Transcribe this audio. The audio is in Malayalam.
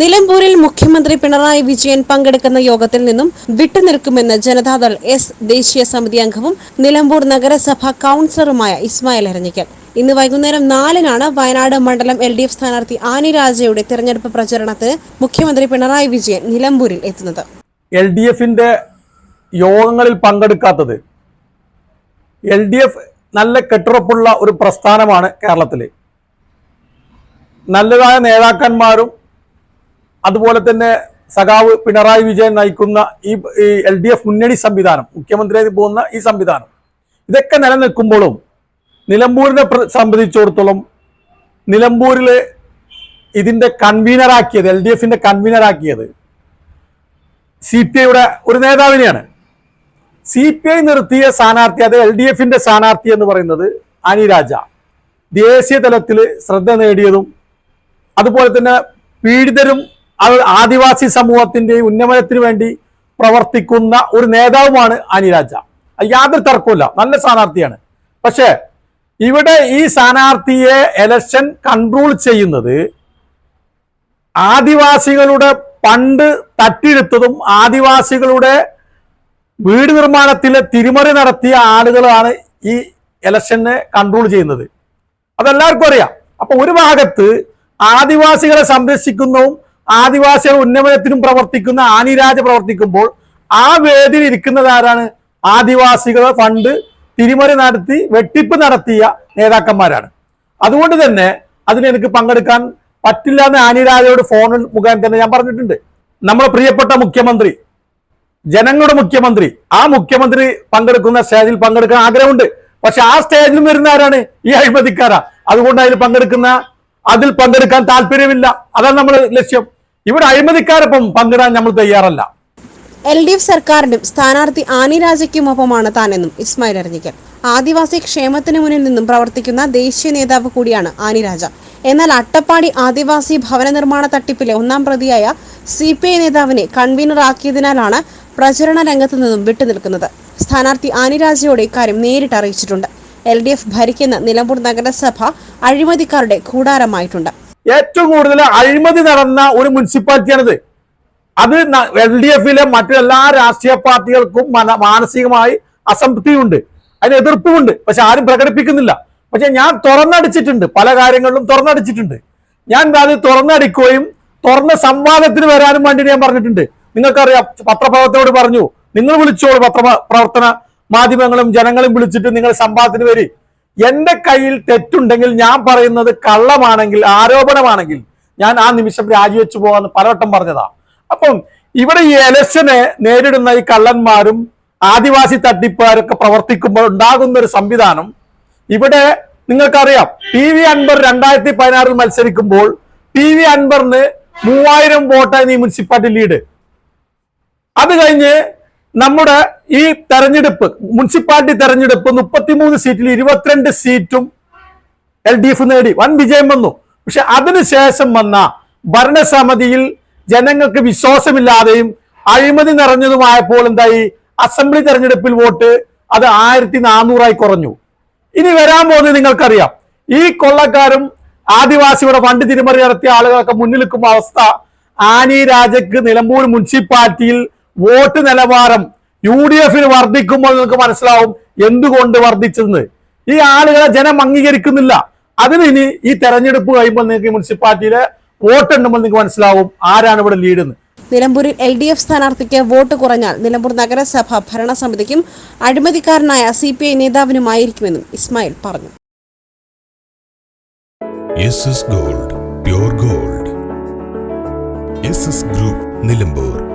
നിലമ്പൂരിൽ മുഖ്യമന്ത്രി പിണറായി വിജയൻ പങ്കെടുക്കുന്ന യോഗത്തിൽ നിന്നും വിട്ടുനിൽക്കുമെന്ന് ജനതാദൾ എസ് ദേശീയ സമിതി അംഗവും നിലമ്പൂർ നഗരസഭാ കൌൺസിലറുമായ ഇസ്മായിൽ അരഞ്ഞിക്കൽ. ഇന്ന് വൈകുന്നേരം നാലിനാണ് വയനാട് മണ്ഡലം എൽ ഡി എഫ് സ്ഥാനാർത്ഥി ആനി രാജയുടെ തെരഞ്ഞെടുപ്പ് പ്രചരണത്തിന് മുഖ്യമന്ത്രി പിണറായി വിജയൻ നിലമ്പൂരിൽ എത്തുന്നത്. എൽ ഡി എഫിന്റെ യോഗങ്ങളിൽ പങ്കെടുക്കാത്തത് എൽ ഡി എഫ് നല്ല കെട്ടുറപ്പുള്ള ഒരു പ്രസ്ഥാനമാണ് കേരളത്തിലെ. നല്ലതായ നേതാക്കന്മാരും അതുപോലെ തന്നെ സഖാവ് പിണറായി വിജയൻ നയിക്കുന്ന ഈ എൽ ഡി എഫ് മുന്നണി സംവിധാനം മുഖ്യമന്ത്രിയായി പോകുന്ന ഈ സംവിധാനം ഇതൊക്കെ നിലനിൽക്കുമ്പോഴും നിലമ്പൂരിനെ പ്ര- സംബന്ധിച്ചിടത്തോളം നിലമ്പൂരിൽ ഇതിന്റെ കൺവീനറാക്കിയത് എൽ ഡി എഫിന്റെ കൺവീനറാക്കിയത് സി പി ഐയുടെ ഒരു നേതാവിനെയാണ്. സി പി ഐ നിർത്തിയ സ്ഥാനാർത്ഥി അത് എൽ ഡി എഫിന്റെ സ്ഥാനാർത്ഥി എന്ന് പറയുന്നത് അനിരാജ ദേശീയ തലത്തിൽ ശ്രദ്ധ നേടിയതും അതുപോലെ തന്നെ പീഡിതരും ആദിവാസി സമൂഹത്തിന്റെ ഉന്നമനത്തിന് വേണ്ടി പ്രവർത്തിക്കുന്ന ഒരു നേതാവുമാണ് അനിരാജ യാതൊരു തർക്കമില്ല നല്ല സ്ഥാനാർത്ഥിയാണ്. പക്ഷേ ഇവിടെ ഈ സ്ഥാനാർത്ഥിയെ എലക്ഷൻ കൺട്രോൾ ചെയ്യുന്നത് ആദിവാസികളുടെ പണ്ട് തട്ടിയെടുത്തതും ആദിവാസികളുടെ വീട് നിർമ്മാണത്തിലെ തിരിമറി നടത്തിയ ആളുകളാണ് ഈ ഇലക്ഷനെ കൺട്രോൾ ചെയ്യുന്നത്. അതെല്ലാവർക്കും അറിയാം. അപ്പൊ ഒരു ഭാഗത്ത് ആദിവാസികളെ സംരക്ഷിക്കുന്നതും ആദിവാസികളുടെ ഉന്നമനത്തിനും പ്രവർത്തിക്കുന്ന ആനിരാജ പ്രവർത്തിക്കുമ്പോൾ ആ വേദിയിൽ ഇരിക്കുന്നത് ആരാണ്? ആദിവാസികളെ ഫണ്ട് തിരിമറി നടത്തി വെട്ടിപ്പ് നടത്തിയ നേതാക്കന്മാരാണ്. അതുകൊണ്ട് തന്നെ അതിന് എനിക്ക് പങ്കെടുക്കാൻ പറ്റില്ല എന്ന് ആനിരാജയോട് ഫോണിൽ മുഖേന തന്നെ ഞാൻ പറഞ്ഞിട്ടുണ്ട്. നമ്മുടെ പ്രിയപ്പെട്ട മുഖ്യമന്ത്രി ജനങ്ങളുടെ മുഖ്യമന്ത്രി ആ മുഖ്യമന്ത്രി പങ്കെടുക്കുന്ന സ്റ്റേജിൽ പങ്കെടുക്കാൻ ആഗ്രഹമുണ്ട്. പക്ഷെ ആ സ്റ്റേജിൽ വരുന്ന ആരാണ്? ഈ അഴിമതിക്കാരാ. അതുകൊണ്ട് അതിൽ പങ്കെടുക്കുന്ന അതിൽ പങ്കെടുക്കാൻ താല്പര്യമില്ല. അതാണ് നമ്മൾ ലക്ഷ്യം. ഇവിടെ അഴിമതിക്കാരൊപ്പം പങ്കിടാൻ നമ്മൾ തയ്യാറല്ല. എൽ ഡി എഫ് സർക്കാരിനും സ്ഥാനാർത്ഥി ആനി താനെന്നും ഇസ്മായിൽ അറിഞ്ഞിക്കൽ ആദിവാസി ക്ഷേമത്തിന് മുന്നിൽ നിന്നും പ്രവർത്തിക്കുന്ന ദേശീയ നേതാവ് കൂടിയാണ് ആനി രാജ. എന്നാൽ അട്ടപ്പാടി ആദിവാസി ഭവന നിർമ്മാണ തട്ടിപ്പിലെ ഒന്നാം പ്രതിയായ സി പി ഐ നേതാവിനെ കൺവീനറാക്കിയതിനാലാണ് പ്രചരണ രംഗത്തു നിന്നും വിട്ടുനിൽക്കുന്നത്. സ്ഥാനാർത്ഥി ആനിരാജയോട് ഇക്കാര്യം നേരിട്ട് അറിയിച്ചിട്ടുണ്ട്. എൽ ഡി എഫ് ഭരിക്കുന്ന നിലമ്പൂർ നഗരസഭ അഴിമതിക്കാരുടെ കൂടാരമായിട്ടുണ്ട്. ഏറ്റവും കൂടുതൽ അഴിമതി നടന്ന ഒരു മുനിസിപ്പാലിറ്റിയാണിത്. അത് എൽ ഡി എഫിലെ മറ്റെല്ലാ രാഷ്ട്രീയ പാർട്ടികൾക്കും മന- മാനസികമായി അസംതൃപ്തിയുണ്ട്. അതിന് എതിർപ്പുമുണ്ട്. പക്ഷെ ആരും പ്രകടിപ്പിക്കുന്നില്ല. പക്ഷെ ഞാൻ തുറന്നടിച്ചിട്ടുണ്ട്. പല കാര്യങ്ങളിലും തുറന്നടിച്ചിട്ടുണ്ട്. ഞാൻ അത് തുറന്നടിക്കുകയും തുറന്ന സംവാദത്തിന് വരാനും വേണ്ടി ഞാൻ പറഞ്ഞിട്ടുണ്ട്. നിങ്ങൾക്കറിയാം പത്രപ്രവർത്തനോട് പറഞ്ഞു. നിങ്ങൾ വിളിച്ചോളൂ പത്ര പ്രവർത്തന മാധ്യമങ്ങളും ജനങ്ങളും വിളിച്ചിട്ട് നിങ്ങൾ സംവാദത്തിന് വരി. എന്റെ കയ്യിൽ തെറ്റുണ്ടെങ്കിൽ ഞാൻ പറയുന്നത് കള്ളമാണെങ്കിൽ ആരോപണമാണെങ്കിൽ ഞാൻ ആ നിമിഷം രാജിവെച്ചു പോകാന്ന് പലവട്ടം പറഞ്ഞതാ. അപ്പം ഇവിടെ ഈ എലക്ഷനെ നേരിടുന്ന ഈ കള്ളന്മാരും ആദിവാസി തട്ടിപ്പുകാരൊക്കെ പ്രവർത്തിക്കുമ്പോൾ ഉണ്ടാകുന്ന ഒരു സംവിധാനം ഇവിടെ നിങ്ങൾക്കറിയാം. പി വി അൻബർ രണ്ടായിരത്തി പതിനാറിൽ മത്സരിക്കുമ്പോൾ പി വി അൻബറിന് മൂവായിരം വോട്ടായിരുന്നു ഈ മുനിസിപ്പാലിറ്റി ലീഡ്. അത് കഴിഞ്ഞ് നമ്മുടെ ഈ തെരഞ്ഞെടുപ്പ് മുനിസിപ്പാലിറ്റി തെരഞ്ഞെടുപ്പ് മുപ്പത്തിമൂന്ന് സീറ്റിൽ ഇരുപത്തിരണ്ട് സീറ്റും എൽ ഡി എഫ് നേടി. വൻ വിജയം വന്നു. പക്ഷെ അതിനുശേഷം വന്ന ഭരണസമിതിയിൽ ജനങ്ങൾക്ക് വിശ്വാസമില്ലാതെയും അഴിമതി നിറഞ്ഞതുമായപ്പോൾ എന്തായി? അസംബ്ലി തെരഞ്ഞെടുപ്പിൽ വോട്ട് അത് ആയിരത്തി നാനൂറായി കുറഞ്ഞു. ഇനി വരാൻ പോകുന്നത് നിങ്ങൾക്കറിയാം. ഈ കൊള്ളക്കാരും ആദിവാസിയുടെ ഫണ്ട് തിരിമറി നടത്തിയ ആളുകളൊക്കെ മുന്നിൽ നിൽക്കുന്ന അവസ്ഥ ആനി രാജക്ക് നിലമ്പൂർ മുനിസിപ്പാലിറ്റിയിൽ വോട്ട് നിലവാരം യു ഡി എഫിന് വർദ്ധിക്കുമ്പോൾ നിങ്ങൾക്ക് മനസ്സിലാവും എന്തുകൊണ്ട് വർദ്ധിച്ചെന്ന് ഈ ആളുകളെ ജനം അംഗീകരിക്കുന്നില്ല. അതിന് ഇനി ഈ തെരഞ്ഞെടുപ്പ് കഴിയുമ്പോൾ നിങ്ങൾക്ക് മുനിസിപ്പാലിറ്റിയിലെ വോട്ട് എണ്ണുമ്പോൾ നിങ്ങൾക്ക് മനസ്സിലാവും ആരാണ് ഇവിടെ ലീഡെന്ന് നിലമ്പൂരിൽ എൽ ഡി എഫ് സ്ഥാനാർത്ഥിക്ക് വോട്ട് കുറഞ്ഞാൽ നിലമ്പൂർ നഗരസഭ ഭരണസമിതിക്കും അഴിമതിക്കാരനായ സി പി ഐ നേതാവിനുമായിരിക്കുമെന്നും ഇസ്മായിൽ പറഞ്ഞു. Gold pure gold. Group Nilambur.